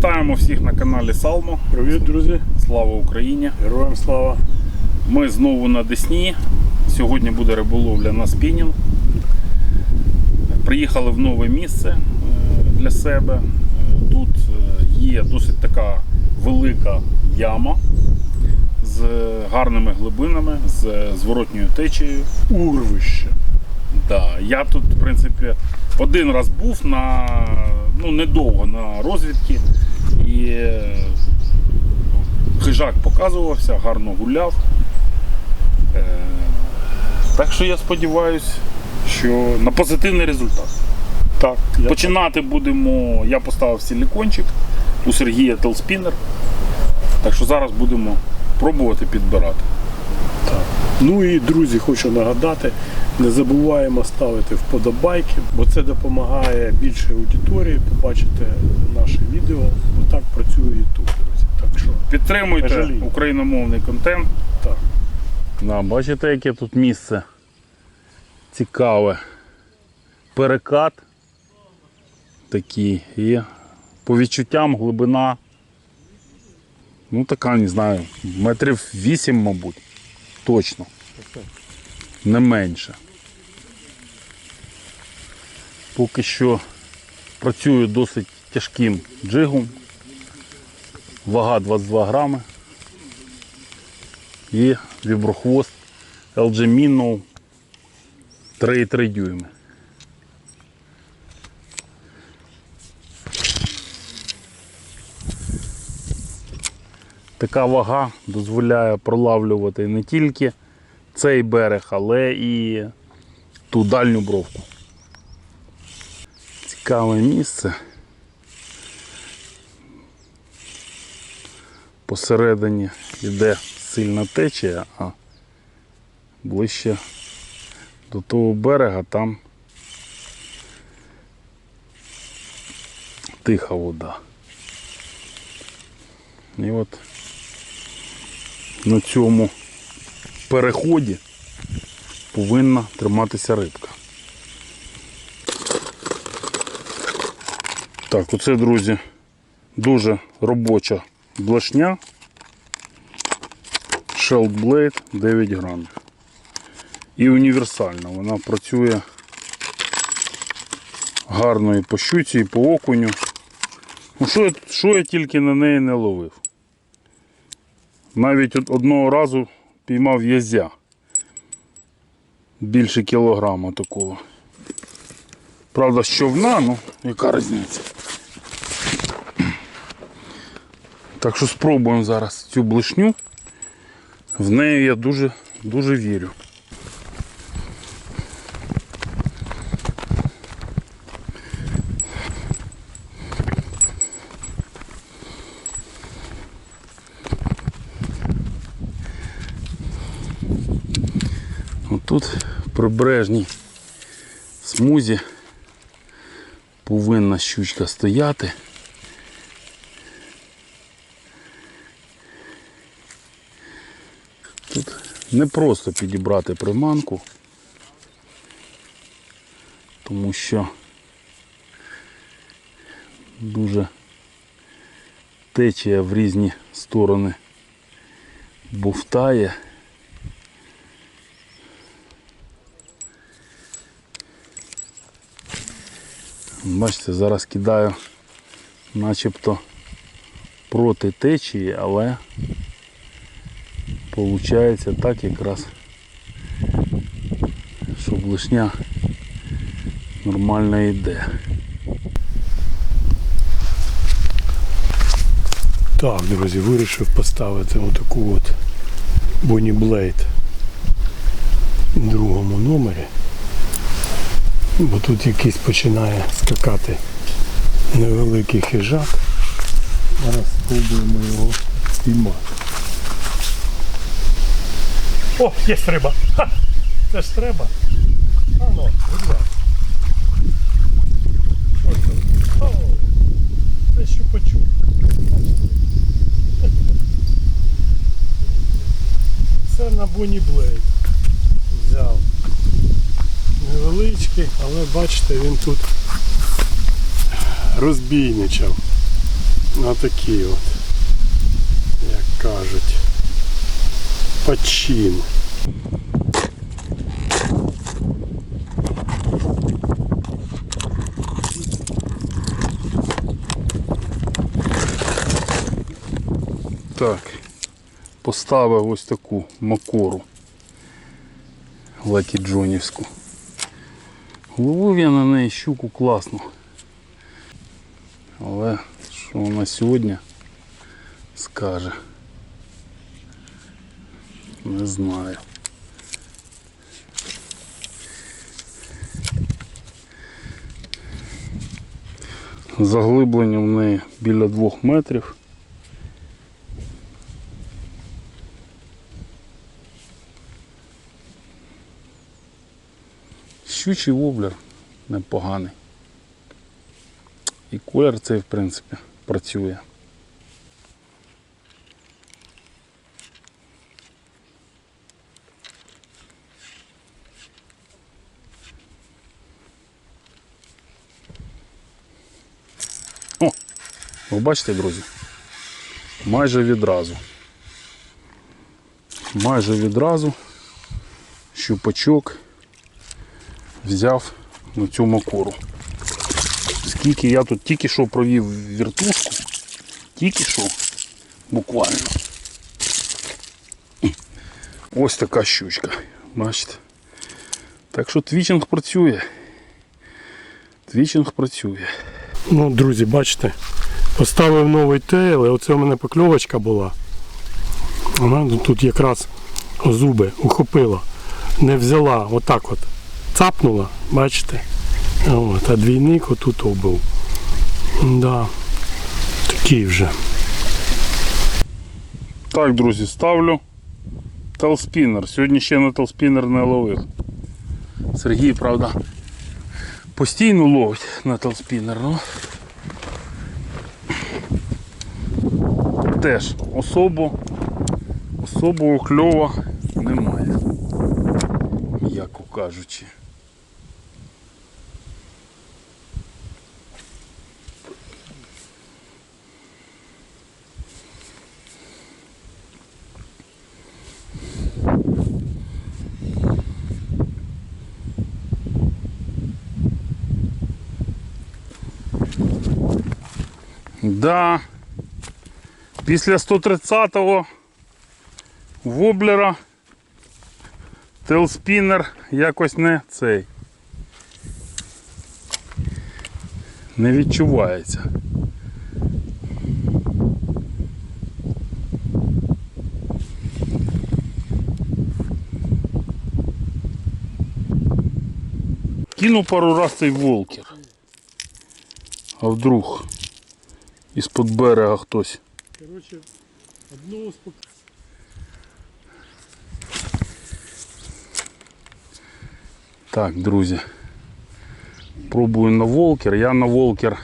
Вітаємо всіх на каналі Салмо. Привіт, друзі! Слава Україні! Героям слава! Ми знову на Десні. Сьогодні буде риболовля на спінінг. Приїхали в нове місце е, для себе. Е, Тут е, є досить така велика яма з гарними глибинами, з зворотньою течією. Урвище. Да, я тут, в принципі, один раз був на ну недовго на розвідки і е, хижак показувався, гарно гуляв. Е, Так що я сподіваюся, що на позитивний результат. Так, Починати будемо. Я поставив силікончик, у Сергія телспінер. Так що зараз будемо пробувати підбирати. Ну і друзі, хочу нагадати, не забуваємо ставити вподобайки, бо це допомагає більше аудиторії побачити наше відео. Отак працює YouTube, друзі. Так що Підтримуйте україномовний контент. так. Да, бачите, яке тут місце цікаве. Перекат такий і по відчуттям глибина. Ну така, не знаю, метрів 8, мабуть. Точно. Не менше. Поки що працюю досить тяжким джигом. Вага 22 грами і віброхвост LG Minnow 3,3 дюйми. Така вага дозволяє пролавлювати не тільки цей берег, але і ту дальню бровку. Цікаве місце. Посередині йде сильна течія, а ближче до того берега там тиха вода. І от на цьому переході повинна триматися рибка. Так, оце, друзі, дуже робоча блешня. Shell Blade 9 грамів. І універсальна. Вона працює гарно і по щуці, і по окуню. Ну, що, що я тільки на неї не ловив. Навіть одного разу піймав язя. Більше кілограма такого. Правда, з човна, ну яка різниця. Так що спробуємо зараз цю блишню. В неї я дуже, дуже вірю. Отут в прибережній смузі повинна щучка стояти. Тут не просто підібрати приманку, тому що дуже течія в різні сторони бовтає. Бачите, зараз кидаю начебто проти течії, але Получається так якраз, щоб лишня нормально йде. Так, друзі, вирішив поставити отаку от Bonnie Blade в другому номері. Бо тут якийсь починає скакати невеликий хижак. Зараз спробуємо його спіймати. О, є риба! Ха! Це ж треба. А ну, будь ласка. Ось там. О, це на Bonnie Blade взяв. Невеличкий, але бачите, він тут розбійничав. на такі от, як кажуть, почин. Так, поставив ось таку макору Лакі Джонівську. Ловив я на неї щуку класно. Але що вона сьогодні скаже? Не знаю. Заглиблення в неї біля двох метрів. Щучий воблер непоганий. І колір цей, в принципі, працює. О, ви бачите, друзі? Майже відразу. Майже відразу щупачок взяв на цю макору. Скільки я тут тільки що провів віртушку, тільки що, буквально. Ось така щучка. Бачите? Так що твічинг працює. Твічинг працює. Ну, друзі, бачите, поставив новий тейл, і оце у мене покльовочка була. Вона тут якраз зуби ухопила, не взяла, отак от цапнула, бачите? От, а двійник отут був. Да, такий вже. Так, друзі, ставлю телспінер. Сьогодні ще на телспінер не ловив. Сергій, правда, постійно ловить на телспінер, ну. Теж особо, особого кльова немає. М'яко кажучи. Да. Після 130-го воблера телспінер якось не цей. Не відчувається. Кину пару раз цей волкер. А вдруг із-под берега хтось. Коротше, одного спок... Так, друзі. Пробую на волкер. Я на волкер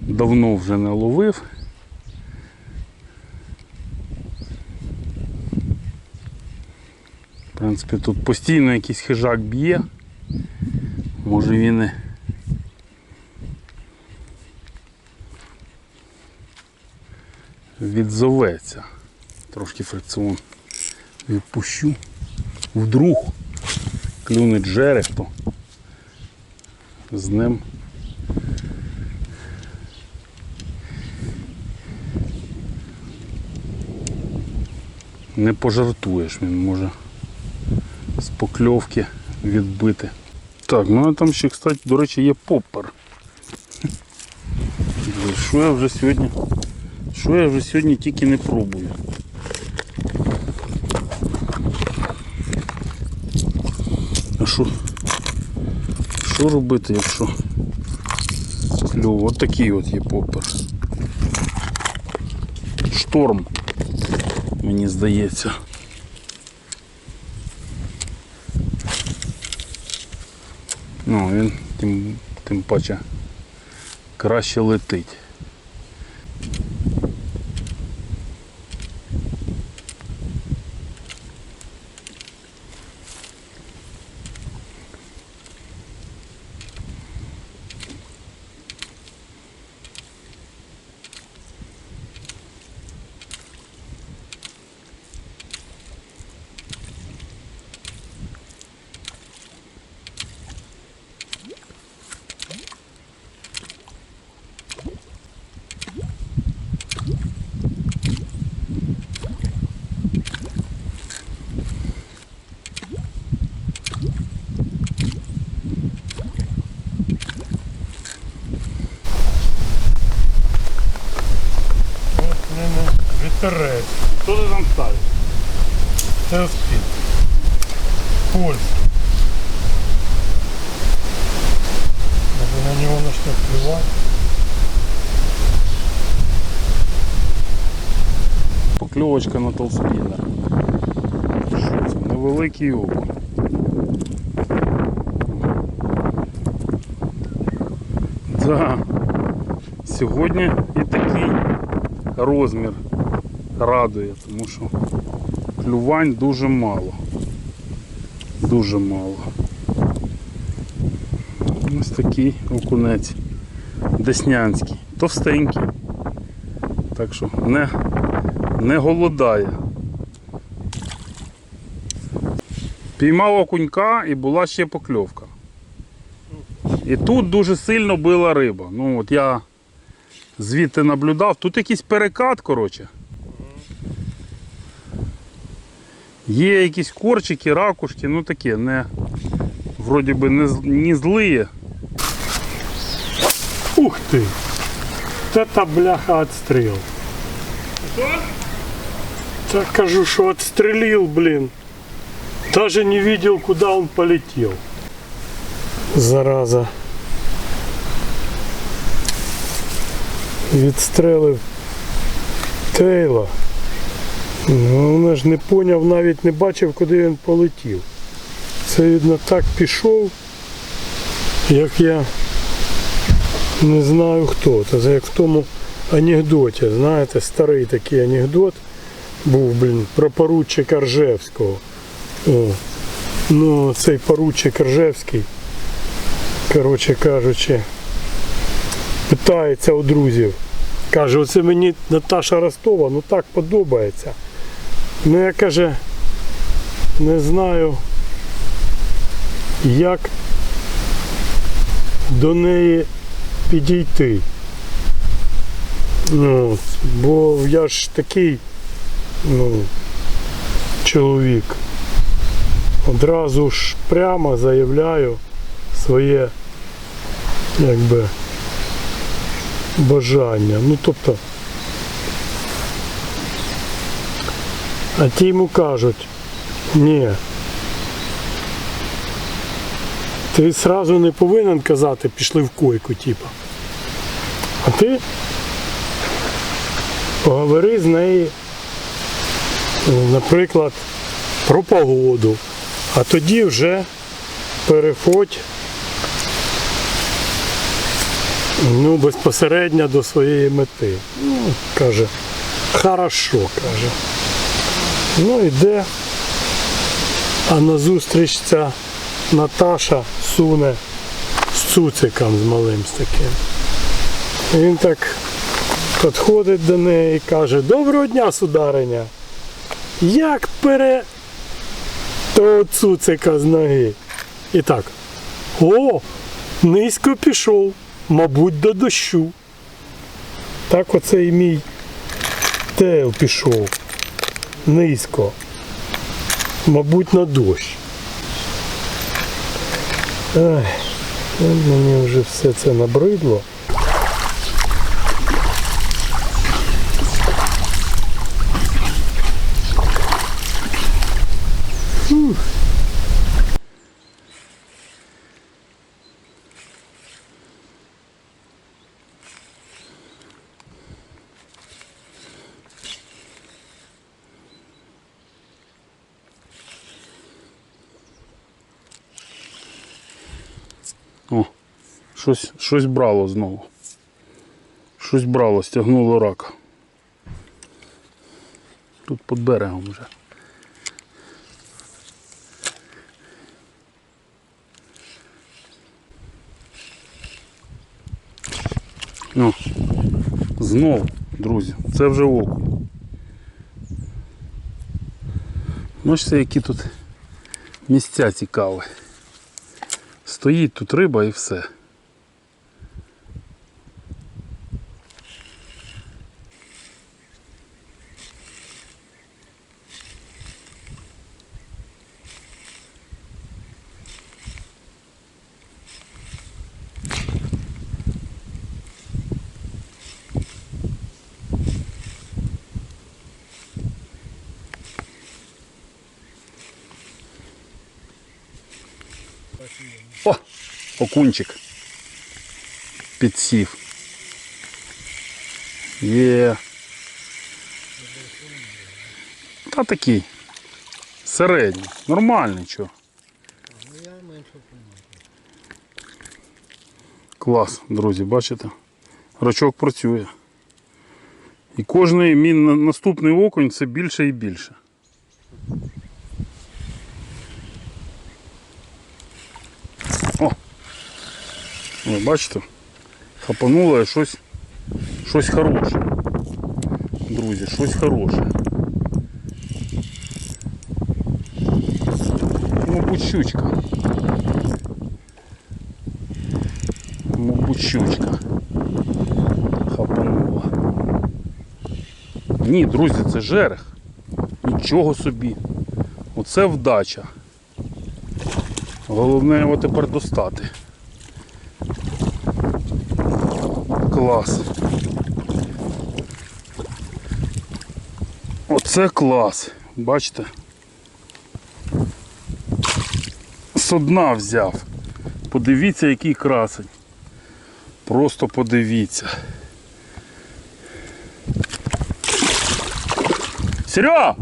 давно вже не ловив. В принципі, тут постійно якийсь хижак б'є. Може він і відзоветься. Трошки фрикціон відпущу. Вдруг клюне джерех, то з ним не пожартуєш, він може з покльовки відбити. Так, ну а там ще, кстати, до речі, є поппер. Що я вже сьогодні? Що я вже сьогодні тільки не пробую. А що? Що робити, якщо кльово? От такий от є попер. Шторм, мені здається. Ну, він тим, тим паче краще летить. Вітерець. Що ти там ставиш? Це спід. Польський. Може на нього почне впливати. Покльовочка на толспінер. Що це? Невеликий окунь. Да. Сьогодні і такий розмір радує, тому що клювань дуже мало. Дуже мало. Ось такий окунець. Деснянський. Товстенький. Так що не, не голодає. Піймав окунька і була ще покльовка. І тут дуже сильно била риба. Ну от я звідти наблюдав. Тут якийсь перекат, коротше. Є якісь корчики, ракушки, ну таке, не, вроді би не, не злиє. Ух ты! Вот это бляха отстрел. Так кажу, что отстрелил, блин. Даже не видел, куда он полетел. Зараза. Відстрелив Тейла. Вона ж не поняв, навіть не бачив, куди він полетів. Це видно так пішов, як я не знаю хто. Це як в тому анекдоті, знаєте, старий такий анекдот був, блін, про поручика Ржевського. О. Ну, цей поручик Ржевський, коротше кажучи, питається у друзів. Каже, оце мені Наташа Ростова, ну так подобається. Ну я каже, не знаю, як до неї підійти. Ну, бо я ж такий ну, чоловік. Одразу ж прямо заявляю своє якби бажання. Ну тобто. А ті йому кажуть, ні. Ти сразу не повинен казати, пішли в койку, типа. А ти поговори з нею, наприклад, про погоду, а тоді вже переходь ну, безпосередньо до своєї мети. Ну, каже, хорошо, каже. Ну йде, а назустріч ця Наташа суне з цуциком з малим з таким. І Він так підходить до неї і каже, доброго дня, судариня. Як пере того цуцика з ноги? І так. О, низько пішов, мабуть, до дощу. Так оцей мій тейл пішов. Низько. Мабуть, на дощ. Ай, мені вже все це набридло. Щось, щось брало знову. Щось брало, стягнуло рака. Тут під берегом вже. О, знову, друзі, це вже окунь. Бачите, які тут місця цікаві. Стоїть тут риба і все. О, окунчик. Підсів. Є. Та такий. Середній. Нормальний чого. Клас, друзі, бачите? Рачок працює. І кожний мій наступний окунь це більше і більше. Ви бачите? Хапануло щось, щось хороше. Друзі, щось хороше. Мабуть, щучка. Мабуть, щучка. Хапанула. Ні, друзі, це жерех. Нічого собі. Оце вдача. Головне його тепер достати. Клас. Оце клас. Бачите? З дна взяв. Подивіться, який красень. Просто подивіться. Серега!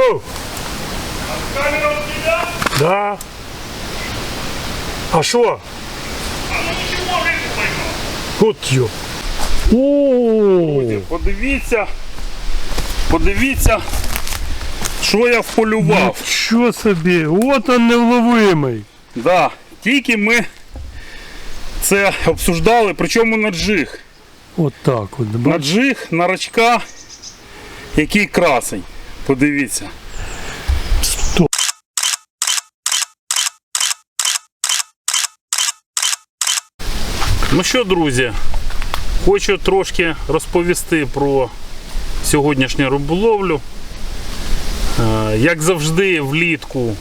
О! Да. А що? От йо. О, Подивіться, подивіться, що я вполював. що собі? От он невловимий. Да, тільки ми це обсуждали, причому на джиг. От так от. На джиг, на рачка, який красень. Подивіться. Ну що, друзі, хочу трошки розповісти про сьогоднішню риболовлю. Е, Як завжди, влітку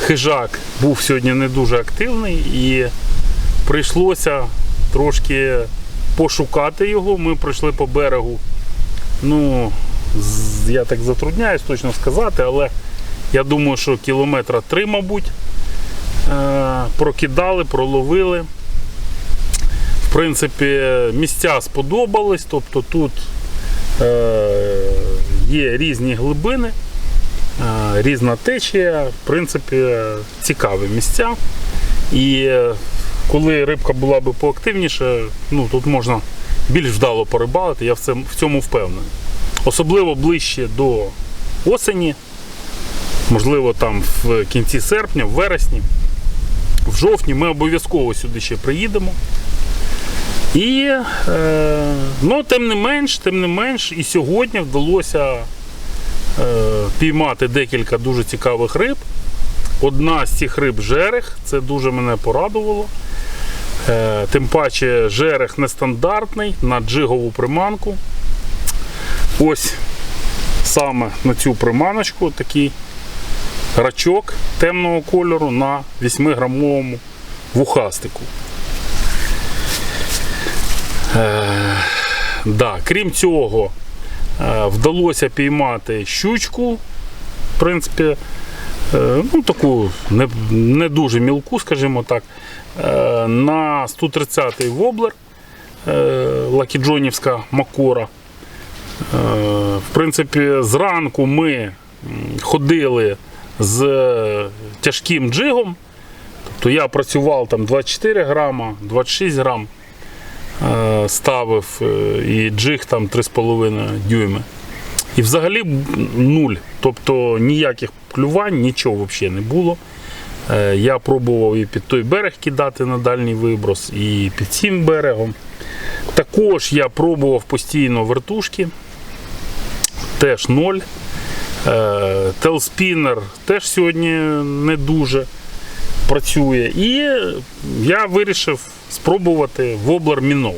хижак був сьогодні не дуже активний і прийшлося трошки пошукати його. Ми пройшли по берегу. Ну, я так затрудняюсь точно сказати, але я думаю, що кілометра три, мабуть, е, прокидали, проловили. В принципі, місця сподобались, тобто тут е, є різні глибини, е, різна течія, в принципі, цікаві місця. І коли рибка була би поактивніше, ну, тут можна більш вдало порибалити, я в цьому впевнений. Особливо ближче до осені, можливо, там в кінці серпня, в вересні, в жовтні ми обов'язково сюди ще приїдемо. І е, ну, тим не менш, тим не менш, і сьогодні вдалося е, піймати декілька дуже цікавих риб. Одна з цих риб жерех, це дуже мене порадувало. Е, тим паче жерех нестандартний на джигову приманку. Ось саме на цю приманочку такий рачок темного кольору на 8-грамовому вухастику. Е, да, крім цього, е, вдалося піймати щучку. В принципі, е, ну, таку не, не дуже мілку, скажімо так, е, на 130-й воблер е, Лакіджонівська Макора. Е, В принципі, зранку ми ходили з тяжким джигом. Тобто я працював там 24 грама, 26 грам е, ставив е, і джиг там 3,5 дюйми. І взагалі нуль. Тобто ніяких клювань, нічого взагалі не було. Я пробував і під той берег кидати на дальній виброс, і під цим берегом. Також я пробував постійно вертушки, теж ноль. Е, Телспінер теж сьогодні не дуже працює. І я вирішив спробувати воблер мінов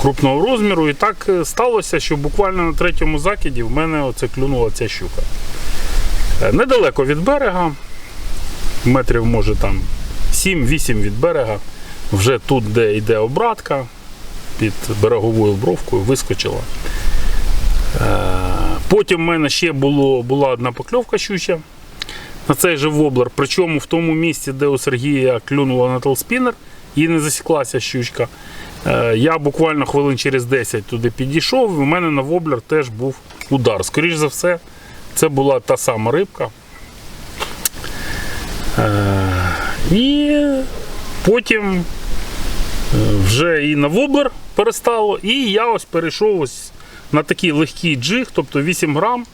крупного розміру. І так е, сталося, що буквально на третьому закиді в мене оце клюнула ця щука. Е, Недалеко від берега, метрів може там 7-8 від берега, вже тут, де йде обратка, під береговою бровкою, вискочила. Потім в мене ще було, була одна покльовка щуча на цей же воблер. Причому в тому місці, де у Сергія клюнула на телспінер, і не засіклася щучка. Е, Я буквально хвилин через 10 туди підійшов, і в мене на воблер теж був удар. Скоріше за все, це була та сама рибка. Е, І потім е, вже і на воблер перестало, і я ось перейшов ось на такий легкий джиг, тобто 8 грам.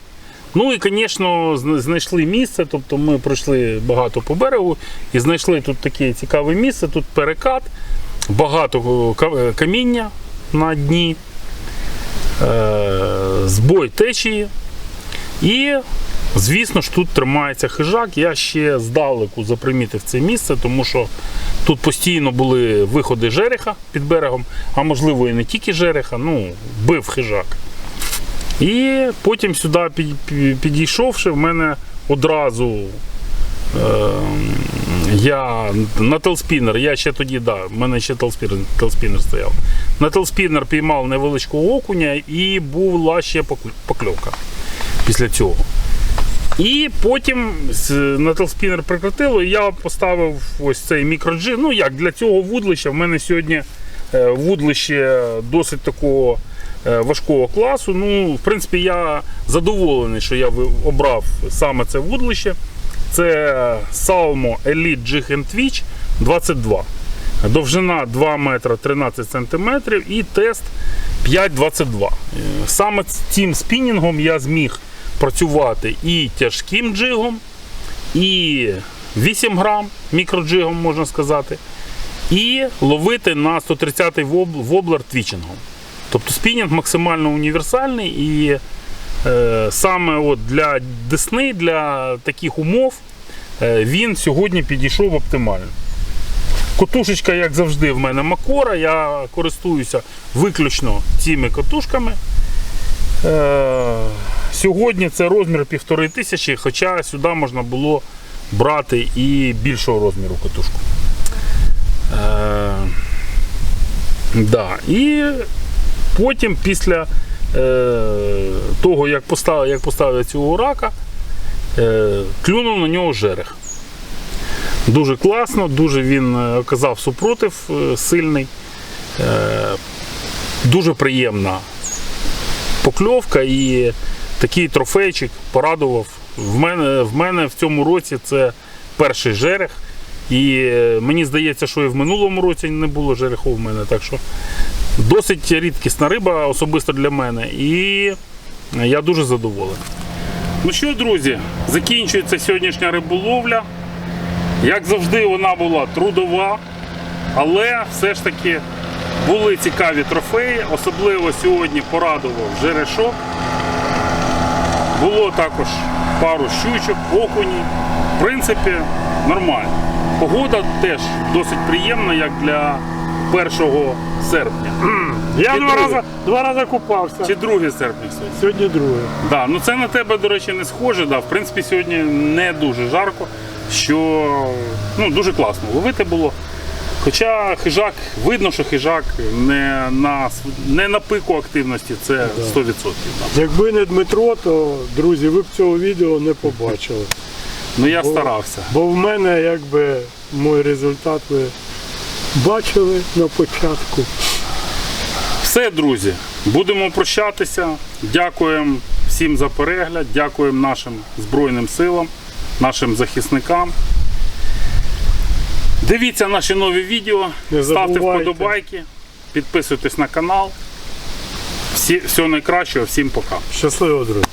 Ну і, звісно, знайшли місце, тобто ми пройшли багато по берегу і знайшли тут таке цікаве місце, тут перекат, багато каміння на дні, е, збой течії. І, звісно ж, тут тримається хижак. Я ще здалеку запримітив це місце, тому що тут постійно були виходи жереха під берегом, а можливо і не тільки жереха, ну, бив хижак. І потім сюди під- під- підійшовши, в мене одразу е, я на телспінер, я ще тоді, да, в мене ще телспінер стояв. На телспінер піймав невеличкого окуня і була ще покльовка після цього. І потім на прикрутило, і я поставив ось цей мікроджи. Ну як для цього вудлища, в мене сьогодні е, вудлище досить такого е, важкого класу. Ну, в принципі, я задоволений, що я обрав саме це вудлище. Це Salmo Elite Jig and Twitch 22. Довжина 2 метра 13 сантиметрів і тест 5,22. Е, Саме цим спінінгом я зміг працювати і тяжким джигом, і 8 грам мікроджигом, можна сказати, і ловити на 130-й воб- воблер твічингом. Тобто спінінг максимально універсальний і е, саме от для десни, для таких умов е, він сьогодні підійшов оптимально. Котушечка, як завжди, в мене Макора. Я користуюся виключно цими котушками. Е, сьогодні це розмір півтори тисячі, хоча сюди можна було брати і більшого розміру котушку. Е, да. І потім, після е, того, як поставив, як поставив цього рака, е, клюнув на нього жерех. Дуже класно, дуже він е, оказав супротив е, сильний. Е, Дуже приємна покльовка і такий трофейчик порадував. В мене, в мене в цьому році це перший жерех. І е, мені здається, що і в минулому році не було жереху в мене. Так що досить рідкісна риба, особисто для мене. І я дуже задоволений. Ну що, друзі, закінчується сьогоднішня риболовля. Як завжди, вона була трудова, але все ж таки були цікаві трофеї. Особливо сьогодні порадував жерешок. Було також пару щучок, окуні. В принципі, нормально. Погода теж досить приємна, як для 1 серпня. Я два рази, два рази купався. Чи 2 серпня сьогодні? Сьогодні друге. Да, ну це на тебе, до речі, не схоже. Да. В принципі, сьогодні не дуже жарко, що ну, дуже класно ловити було. Хоча хижак, видно, що хижак не на, не на пику активності, це 100%. Якби не Дмитро, то друзі, ви б цього відео не побачили. Ну я старався. Бо в мене якби мій результат ви бачили на початку. Все, друзі, будемо прощатися. Дякуємо всім за перегляд, дякуємо нашим Збройним силам, нашим захисникам. Дивіться наші нові відео, Не ставте забувайте. вподобайки, підписуйтесь на канал. Всі, всього найкращого, всім пока. Щасливо, друзі!